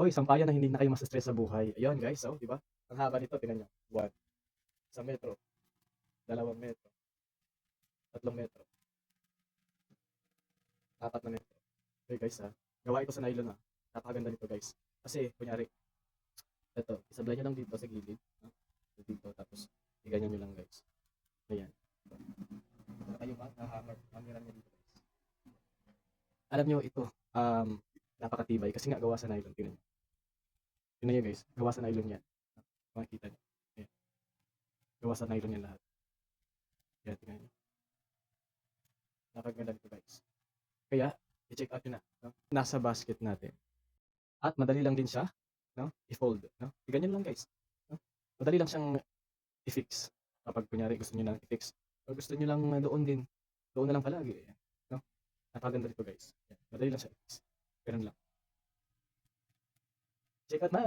Oy, sampayan na hindi na kayo ma-stress sa buhay. Ayun guys, oh, di ba? Ang haba nito, tingnan nyo. One. Isang metro. Dalawang metro. Tatlong metro. Apat na metro. Okay guys, ha. Gawa ito sa nylon, ha. Napakaganda nito guys. Kasi, kunyari, ito, isablay nyo lang dito sa gilid. Ha? Dito, tapos, iganyan nyo lang guys. Ayan. Kayo ba? Hahammer. Hamiran nyo dito guys. Alam nyo, ito, um, napakatibay kasi nga gawa sa nylon. Tingnan nyo. Tingnan nyo guys, gawa sa nylon yan. Makikita nyo. Ayan. Gawa sa nylon yan lahat. Yan, tingnan nyo. Napakaganda nito guys. Kaya, i-check out nyo na. No? Nasa basket natin. At madali lang din siya no? i-fold. No? Ganyan lang guys. No? Madali lang siyang i-fix. Kapag kunyari gusto nyo lang i-fix. O gusto nyo lang doon din. Doon na lang palagi. Ayan. No? Napakaganda nito guys. Ayan. Madali lang siya i-fix. Ganun lang. Check out na.